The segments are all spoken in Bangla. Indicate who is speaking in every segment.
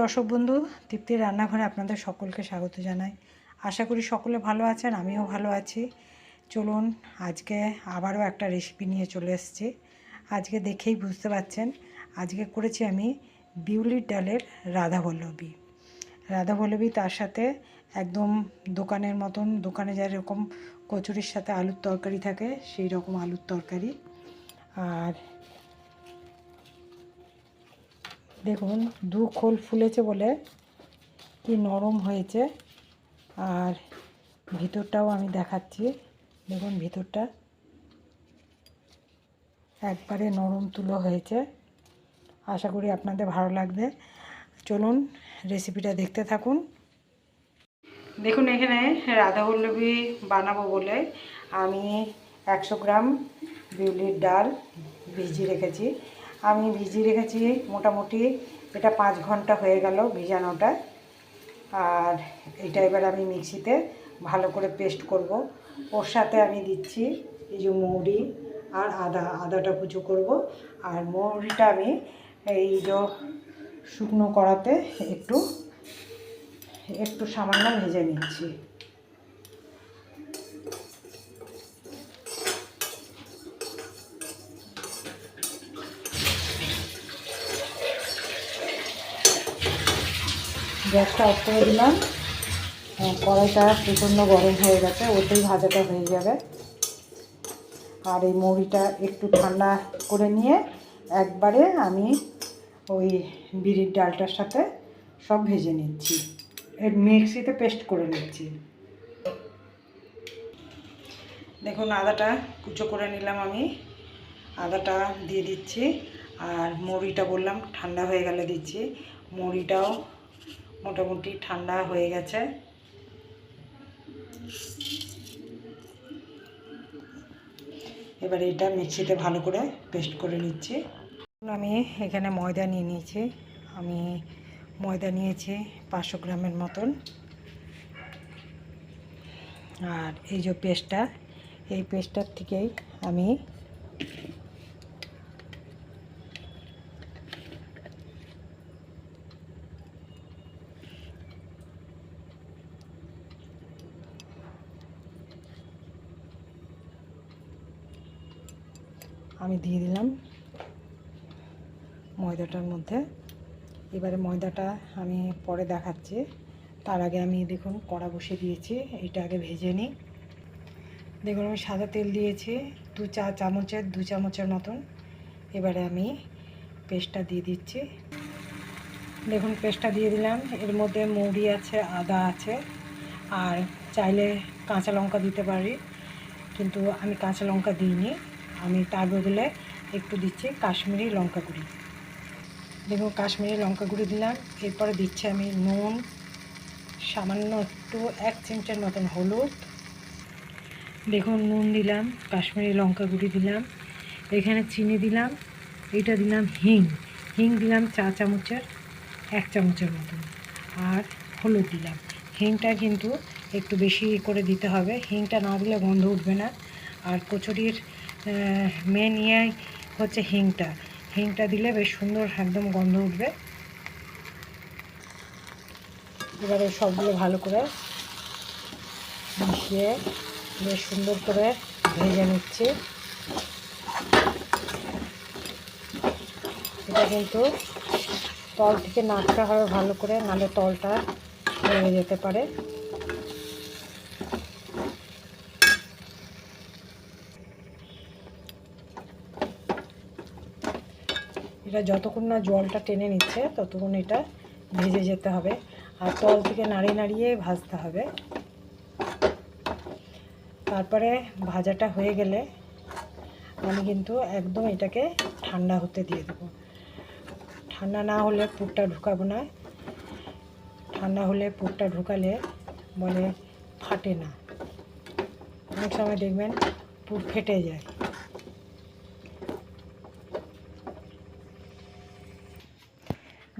Speaker 1: দর্শক বন্ধু, তৃপ্তির রান্নাঘরে আপনাদের সকলকে স্বাগত জানাই। আশা করি সকলে ভালো আছেন, আমিও ভালো আছি। চলুন, আজকে আবারও একটা রেসিপি নিয়ে চলে এসেছি। আজকে দেখেই বুঝতে পারছেন, আজকে করেছি আমি বিউলির ডালের রাধা বল্লবী রাধা বল্লবী তার সাথে একদম দোকানের মতন, দোকানে যেরকম কচুরির সাথে আলুর তরকারি থাকে, সেই রকম আলুর তরকারি। আর দেখুন, দু খোল ফুলেছে বলে কি নরম হয়েছে। আর ভিতরটাও আমি দেখাচ্ছি। দেখুন, ভিতরটা একবারে নরম তুলো হয়েছে। আশা করি আপনাদের ভালো লাগবে। চলুন রেসিপিটা দেখতে থাকুন। দেখুন, এখানে রাধাবল্লভী বানাবো বলে আমি একশো গ্রাম বিউলির ডাল ভিজিয়ে রেখেছি। আমি ভিজিয়ে রেখেছি মোটামুটি, এটা পাঁচ ঘণ্টা হয়ে গেল ভিজানোটা। আর এটা এবার আমি মিক্সিতে ভালো করে পেস্ট করব। ওর সাথে আমি দিচ্ছি এই যে মৌরি আর আদা, আদাটা কুচো করব। আর মৌরিটা আমি এই যে শুকনো কড়াতে একটু একটু সামান্য ভেজে নিচ্ছি। গ্যাসটা অফ করে দিলাম। কড়াইটা প্রচণ্ড গরম হয়ে গেছে, ওতেই ভাজাটা হয়ে যাবে। আর এই মুড়িটা একটু ঠান্ডা করে নিয়ে একবারে আমি ওই বিড়ির ডালটার সাথে সব ভেজে নিচ্ছি। এর মিক্সিতে পেস্ট করে নিচ্ছি। দেখুন, আদাটা কুচো করে নিলাম আমি। আদাটা দিয়ে দিচ্ছি, আর মুড়িটা বললাম ঠান্ডা হয়ে গেলে দিচ্ছি। মুড়িটাও মোটামুটি ঠান্ডা হয়ে গেছে। এবার এটা মিক্সিতে ভালো করে পেস্ট করে নিচ্ছি। আমি এখানে ময়দা নিয়ে নিয়েছি। আমি ময়দা নিয়েছি পাঁচশো গ্রামের মতন। আর এই যে পেস্টটা, এই পেস্টটার থেকেই আমি আমি দিয়ে দিলাম ময়দাটার মধ্যে। এবারে ময়দাটা আমি পরে দেখাচ্ছি। তার আগে আমি দেখুন কড়া বসিয়ে দিয়েছি, এটা আগে ভেজে নিই। দেখুন আমি সাদা তেল দিয়েছি, দু চা চামচের, দু চামচের মতন। এবারে আমি পেস্টটা দিয়ে দিচ্ছি। দেখুন পেস্টটা দিয়ে দিলাম। এর মধ্যে মৌরি আছে, আদা আছে। আর চাইলে কাঁচা লঙ্কা দিতে পারি, কিন্তু আমি কাঁচা লঙ্কা দিইনি। আমি তার বদলে একটু দিচ্ছি, কাশ্মীরি লঙ্কা গুঁড়ি। দেখুন, কাশ্মীরি লঙ্কা গুঁড়ি দিলাম, এরপরে দিচ্ছি আমি নুন, সামান্য একটু, এক চিমচের মতন হলুদ। দেখুন, নুন দিলাম, কাশ্মীরি লঙ্কা গুঁড়ি দিলাম, এখানে চিনি দিলাম, এটা দিলাম হিং। হিং দিলাম চা চামচের, এক চামচের মতন। আর হলুদ দিলাম। হিংটা কিন্তু একটু বেশি করে দিতে হবে। হিংটা না দিলে গন্ধ উঠবে না। আর কচুরির মেন ইয়ে হচ্ছে হিংটা। হিংটা দিলে বেশ সুন্দর একদম গন্ধ উঠবে। এবারে সবগুলো ভালো করে মিশিয়ে বেশ সুন্দর করে ভেজে নিচ্ছি। এটা কিন্তু তল থেকে নাড়তে হবে ভালো করে, নাহলে তলটা ভেঙে যেতে পারে। এটা যতক্ষণ না জলটা টেনে নিচ্ছে, ততক্ষণ এটা ভেজে যেতে হবে। আর তল থেকে নাড়িয়ে নাড়িয়ে ভাজতে হবে। তারপরে ভাজাটা হয়ে গেলে আমি কিন্তু একদম এটাকে ঠান্ডা হতে দিয়ে দেবো। ঠান্ডা না হলে পুরটা ঢুকাবো না। ঠান্ডা হলে পুরটা ঢুকালে বলে ফাটে না। অনেক সময় দেখবেন পুর ফেটে যায়।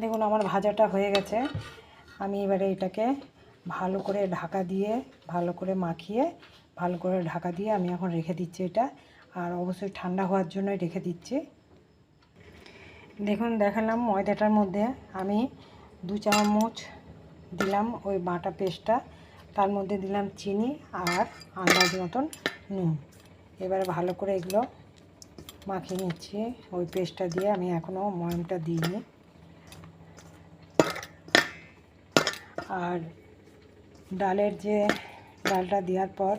Speaker 1: দেখুন, আমার ভাজাটা হয়ে গেছে। আমি এবারে এটাকে ভালো করে ঢাকা দিয়ে, ভালো করে মাখিয়ে, ভালো করে ঢাকা দিয়ে আমি এখন রেখে দিচ্ছি এটা। আর অবশ্যই ঠান্ডা হওয়ার জন্যই রেখে দিচ্ছি। দেখুন, দেখালাম ময়দাটার মধ্যে আমি দু চামচ দিলাম ওই বাটা পেস্টটা, তার মধ্যে দিলাম চিনি আর আন্দাজ মতন নুন। এবারে ভালো করে এগুলো মাখিয়ে নিচ্ছি। ওই পেস্টটা দিয়ে আমি এখনও ময়মটা দিইনি। আর ডালের যে ডালটা দেওয়ার পর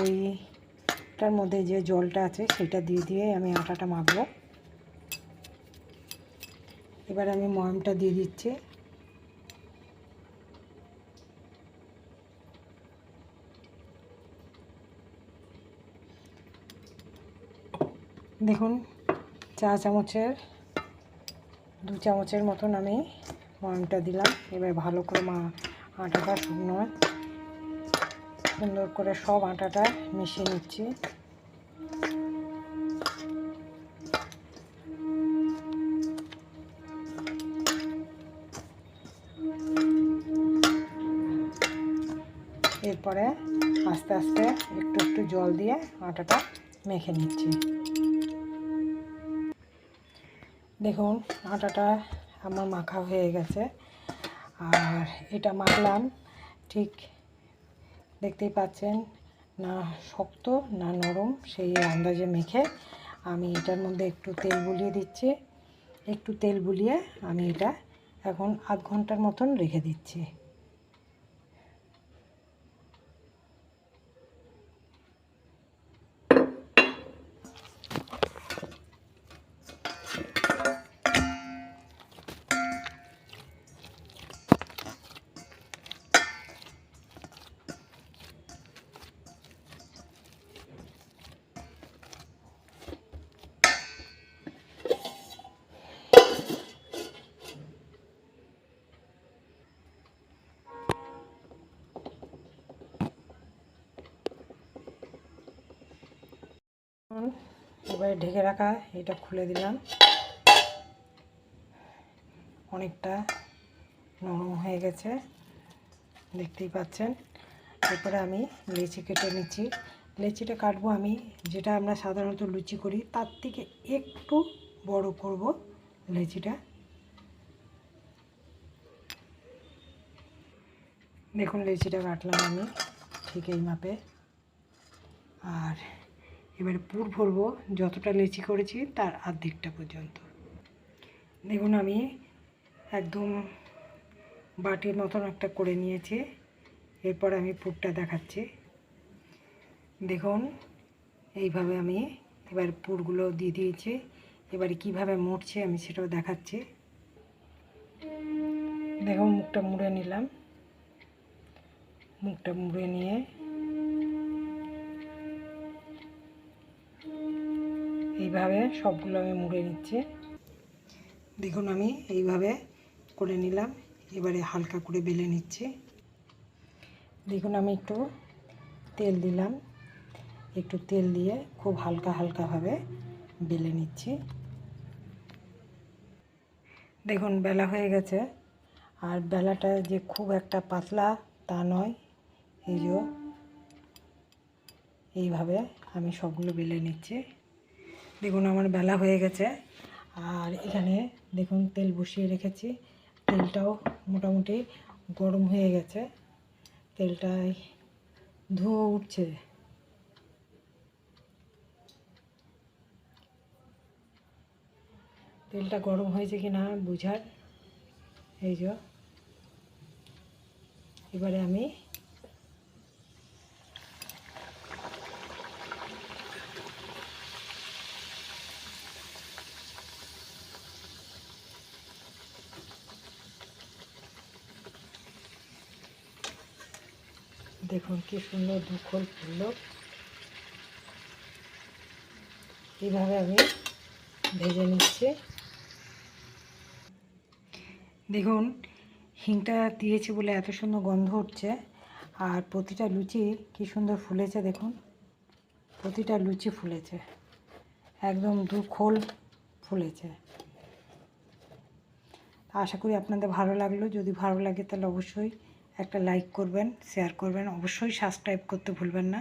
Speaker 1: ওইটার মধ্যে যে জলটা আছে সেটা দিয়ে দিয়ে আমি আটাটা মাখবো। এবার আমি ময়মটা দিয়ে দিচ্ছি। দেখুন, চা চামচের, দু চামচের মতন আমি ময়মটা দিলাম। এবার ভালো করে মা আটাটা শুকনো সুন্দর করে সব আটাটা মিশিয়ে নিচ্ছি। এরপরে আস্তে আস্তে একটু একটু জল দিয়ে আটাটা মেখে নিচ্ছি। দেখুন, আটাটা আমার মাখা হয়ে গেছে। আর এটা মাখলাম, ঠিক দেখতেই পাচ্ছেন, না শক্ত, না নরম, সেই আন্দাজে মেখে আমি এটার মধ্যে একটু তেল বুলিয়ে দিচ্ছি। একটু তেল বুলিয়ে আমি এটা এখন আধ ঘণ্টার মতন রেখে দিচ্ছি। এবারে ঢেকে রাখা, এটা খুলে দিলাম। অনেকটা নরম হয়ে গেছে, দেখতেই পাচ্ছেন। এরপরে আমি লেচি কেটে নিচ্ছি। লেচিটা কাটবো আমি, যেটা আমরা সাধারণত লুচি করি, তার থেকে একটু বড় করব লেচিটা। দেখুন, লেচিটা কাটলাম আমি ঠিক এই মাপে। আর এবারে পুর ভরবো, যতটা লেচি করেছি তার আর্ধেকটা পর্যন্ত। দেখুন আমি একদম বাটির মতন একটা করে নিয়েছি, এরপর আমি পুরটা দেখাচ্ছি। দেখুন, এইভাবে আমি এবার পুরগুলো দিয়ে দিয়েছি। এবারে কীভাবে মুড়ছে আমি সেটাও দেখাচ্ছি। দেখুন, মুখটা মুড়ে নিলাম। মুখটা মুড়ে নিয়ে এইভাবে সবগুলো আমি মুড়ে নিচ্ছি। দেখুন আমি এইভাবে করে নিলাম, এবারে হালকা করে বেলে নিচ্ছি। দেখুন আমি একটু তেল দিলাম, একটু তেল দিয়ে খুব হালকা হালকাভাবে বেলে নিচ্ছি। দেখুন বেলা হয়ে গেছে, আর বেলাটা যে খুব একটা পাতলা তা নয়, এই যে এইভাবে আমি সবগুলো বেলে নিচ্ছি। দেখুন আমার বেলা হয়ে গেছে। আর এখানে দেখুন তেল বসিয়ে রেখেছি। তেলটাও মোটামুটি গরম হয়ে গেছে। তেলটায় ধোঁয়া উঠছে। তেলটা গরম হয়েছে কি না বুঝার। এই যে। এবারে আমি দেখুন কি সুন্দর দুখল ফুললো। এইভাবে আমি ভেজে নিচ্ছি। দেখুন, হিংটা দিয়েছি বলে এত সুন্দর গন্ধ উঠছে, আর প্রতিটা লুচি কি সুন্দর ফুলেছে দেখুন। প্রতিটা লুচি ফুলেছে, একদম দু খোল ফুলেছে। আশা করি আপনাদের ভালো লাগল, যদি ভালো লাগে তাহলে অবশ্যই একটা লাইক করবেন শেয়ার করবেন অবশ্যই সাবস্ক্রাইব করতে ভুলবেন না।